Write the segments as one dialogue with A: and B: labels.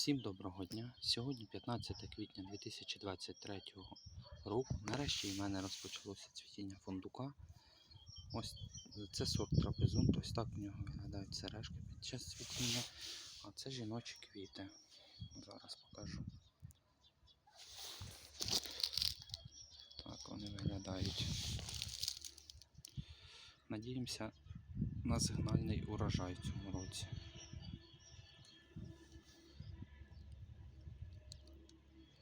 A: Всім доброго дня. Сьогодні 15 квітня 2023 року. Нарешті в мене розпочалося цвітіння фундука. Ось це сорт трапезунт. Ось так в нього виглядають сережки під час цвітіння. А це жіночі квіти. Зараз покажу. Так вони виглядають. Надіємося на сигнальний урожай в цьому році.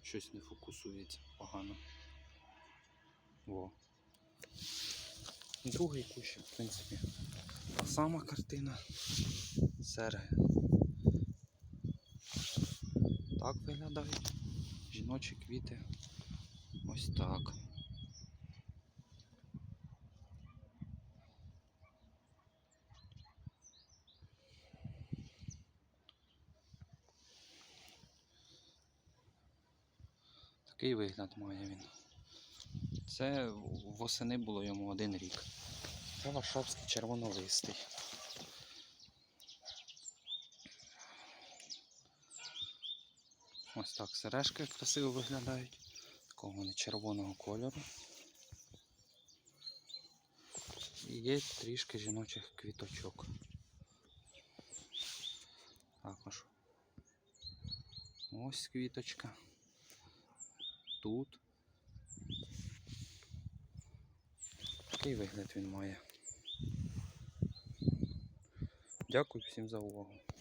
A: Щось не фокусується погано. Во. Другий кущик, в принципі, та сама картина. Серги. Так виглядають. Жіночі квіти. Ось так. Такий вигляд має він. Це восени було йому один рік. Це Варшавський червонолистий. Ось так сережки красиво виглядають. Такого вони червоного кольору. І є трішки жіночих квіточок. Також. Ось квіточка. Тут. Такий вигляд він має. Дякую всім за увагу.